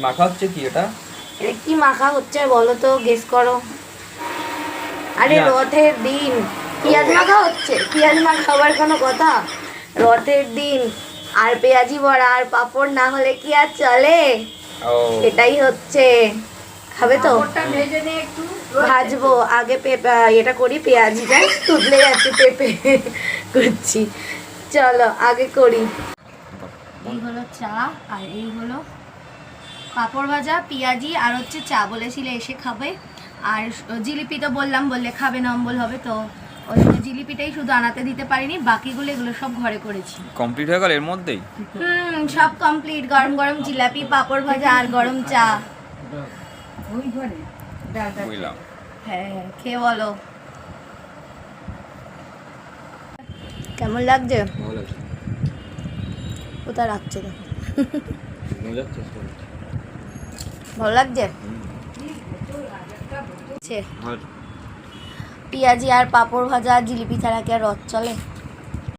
মাখা হচ্ছে কি এটা? এটা কি মাখা হচ্ছে বলো তো গেস করো। আরে। রথের দিন। পেঁয়াজ মাখা হচ্ছে? পেঁয়াজ মাখা খাবার কোনো কথা? রথের দিন। আর পেঁয়াজি বড়া আর পাঁপড় না হলে কি আর চলে? ও। এটাই হচ্ছে। খাবে তো? ভাজবো। আগে পেঁপে এটা করি পেঁয়াজিটা তুতলে যাচ্ছে পেঁপে। করছি। চলো আগে করি। এই হলো চা আর এই হলো পাঁপড় ভাজা পেঁয়াজি আর হচ্ছে চা বলেছিলে এসে খাবে। আর জিলিপি তো বললাম বললে খাবে না অম্বল হবে তো। ওই জন্য জিলিপিটাই শুধু আনাতে দিতে পারিনি বাকিগুলো এগুলো সব ঘরে করেছি। কমপ্লিট হয়ে গেল এর মধ্যেই? হুম সব কমপ্লিট গরম গরম জিলাপি পাঁপড় ভাজা আর গরম চা। বুঝলাম। হ্যাঁ খেয়ে বলো। কেমন লাগছে? ভালো লাগছে। কোথায় রাখছে দেখো। ভালো লাগছে? পেঁয়াজি আর পাঁপড় ভাজা জিলিপি ছাড়া কি আর রথ চলে?